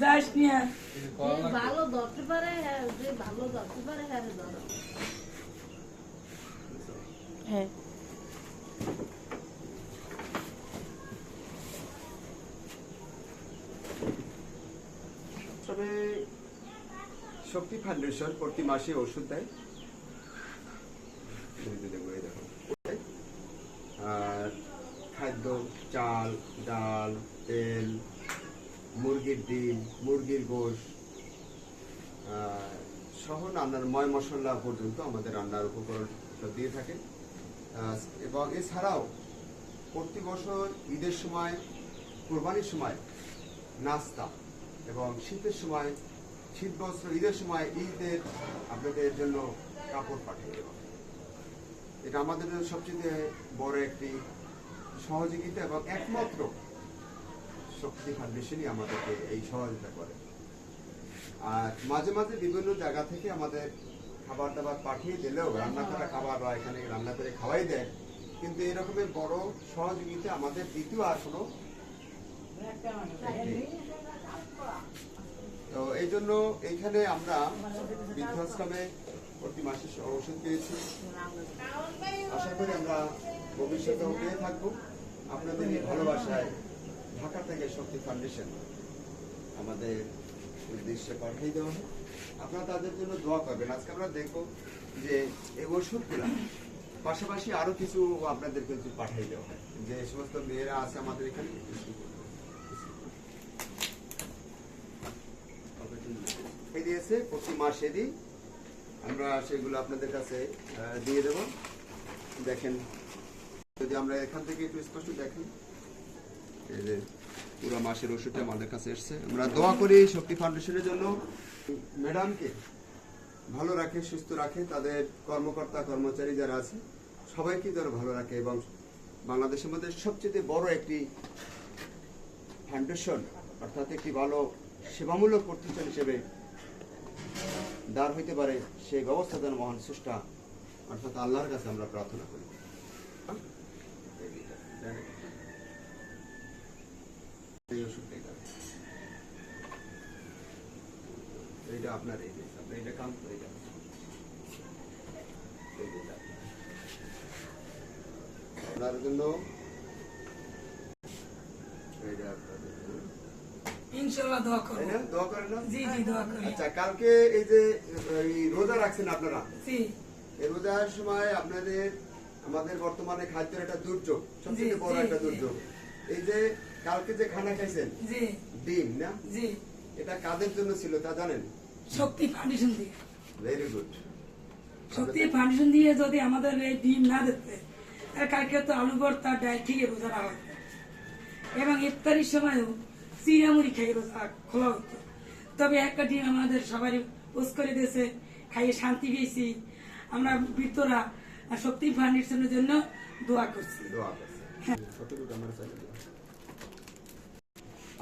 যাস নিয়ে ভালো ধরতে পারে হ্যাঁ যে ভালো ধরতে পারে হ্যাঁ ধরো। হ্যাঁ। তবে শক্তি ফাউন্ডেশন প্রতি মাসে ওষুধ দেয়। এই যে দেখো, এই দেখো। আর খাদ্য চাল ডাল তেল মুরগির ডিম, মুরগির গোশ সহ রান্নার ময় মশলা পর্যন্ত আমাদের রান্নার উপকরণ দিয়ে থাকে। এবং এছাড়াও প্রতি বছর ঈদের সময়, কোরবানির সময় নাস্তা এবং শীতের সময়, শীত বস্ত্র, ঈদের সময় ঈদের আপনাদের জন্য কাপড় পাঠিয়ে দেওয়া এটা আমাদের জন্য সবচেয়ে বড় একটি সহযোগিতা এবং একমাত্র শক্তি ফাউন্ডেশনই আমাদেরকে এই সহযোগিতা করে। আর মাঝে মাঝে বিভিন্ন জায়গা থেকে আমাদের খাবার দাবার পাঠিয়ে দিলেও রান্না করা খাবার বা এখানে রান্না করে খাওয়াই দেয়। কিন্তু এরকমের বড় সহযোগিতা আমাদের দ্বিতীয় কোনো তো এই জন্য এইখানে আমরা বৃদ্ধাশ্রমে প্রতি মাসে ওষুধ পেয়েছি। আশা করি আমরা ভবিষ্যতেও পেয়ে থাকব। আপনাদের ভালোবাসায় ঢাকা থেকে শক্তি ফাউন্ডেশন আমাদের উদ্দেশ্যে পাঠিয়ে দেওয়া হয়। আপনারা তাদের জন্য দোয়া করবেন। আজকে আমরা দেখব যে এই ওষুধগুলা, পাশাপাশি আরও কিছু আপনাদের কিছু পাঠিয়ে দেওয়া হয়। যে সমস্ত মেয়েরা আছে আমাদের এখানে দিয়েছে প্রতি মাসে দিই আমরা সেগুলো আপনাদের কাছে দিয়ে দেব। দেখেন, যদি আমরা এখান থেকে একটু স্পষ্ট দেখেন। পুরো মাসের ওষুধটা আমাদের কাছে এসছে আমরা দোয়া করি শক্তি ফাউন্ডেশনের জন্য ম্যাডামকে ভালো রাখে, সুস্থ রাখে, তাদের কর্মকর্তা, কর্মচারী যারা আছে, সবাইকে যেন ভালো রাখে এবং বাংলাদেশের মধ্যে সবচেয়ে বড় একটি ফাউন্ডেশন, অর্থাৎ একটি ভালো সেবামূলক প্রতিষ্ঠান হিসেবে দাঁড় হইতে পারে, সেই ব্যবস্থা যেন মহান স্রষ্টা, অর্থাৎ আল্লাহর কাছে আমরা প্রার্থনা করি। এইটা আপনার এই কাম আপনার। জন্য আচ্ছা কালকে এই যে রোজা রাখছেন আপনারা? এই রোজার সময় আপনাদের আমাদের বর্তমানে খাদ্যের একটা দুর্যোগ সবচেয়ে বড় একটা দুর্যোগ। এই যে কালকে যে খানা খাইছেন জি। ডিম না? জি। এটা কাদের জন্য ছিল তা জানেন? শক্তি ফাউন্ডেশন দিয়ে। ভেরি গুড শক্তি ফাউন্ডেশন দিয়ে যদি আমাদের এই ডিম না দিতে তাহলে কালকে তো আলু ভর্তা ডাল ঠিক রোজা রাখা হতো। এবং ইফতারির সময়ও চিড়ামুড়ি খেয়ে রোজা খোলা হতো। তবে একটা ডিম আমাদের সবারই পোস্ট করে দিয়েছে খাইয়ে শান্তি পেয়েছি। আমরা বৃদ্ধরা শক্তি ফাউন্ডেশনের জন্য দোয়া করছি। দোয়া করছে।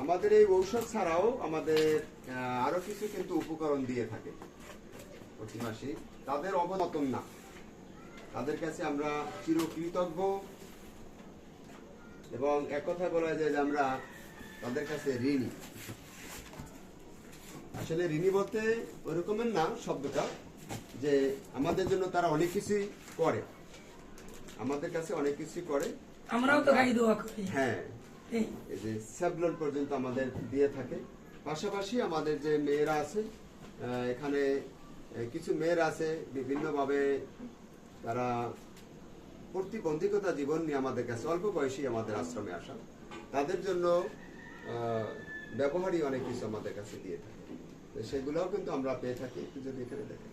আমাদের এই ঔষধ ছাড়াও আমাদের আরও কিছু কিন্তু উপকরণ দিয়ে থাকে প্রতি মাসে তাদের অবনতন না। তাদের কাছে আমরা চিরকৃতজ্ঞ এবং এক কথা বলা যায় যে আমরা তাদের কাছে ঋণী। আসলে ঋণী বলতে ওরকমের না শব্দটা, যে আমাদের জন্য তারা অনেক কিছুই করে। আমাদের কাছে অনেক কিছুই করে। আমরাও তো খাই দোয়া করি। হ্যাঁ। এই। যে স্যাবলন পর্যন্ত আমাদের দিয়ে থাকে। পাশাপাশি আমাদের যে মেয়েরা আছে এখানে কিছু মেয়েরা আছে বিভিন্নভাবে তারা প্রতিবন্ধকতা জীবন নিয়ে আমাদের কাছে অল্প বয়সী আমাদের আশ্রমে আসা। তাদের জন্য ব্যবহারই অনেক কিছু আমাদের কাছে দিয়ে থাকে। সেগুলোও কিন্তু আমরা পেয়ে থাকি। একটু যদি এখানে দেখেন।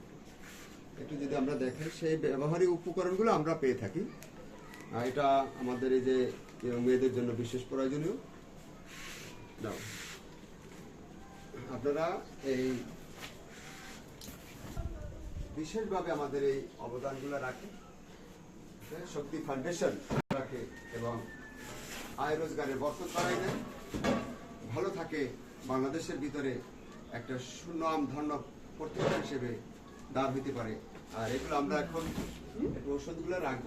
একটু যদি আমরা দেখেন সেই ব্যবহারিক উপকরণগুলো আমরা পেয়ে থাকি। এটা আমাদের এই যে মেয়েদের জন্য বিশেষ প্রয়োজনীয়। দাও। আপনারা এই বিশেষভাবে আমাদের এই অবদানগুলো রাখে হ্যাঁ, শক্তি ফাউন্ডেশন রাখে এবং আয় রোজগারের বরকত বাড়াই দেয় ভালো থাকে বাংলাদেশের ভিতরে একটা সুনাম ধন্য প্রতিষ্ঠান হিসেবে দাঁড় হইতে পারে। আর এগুলো আমরা এখন ওষুধগুলো রাখব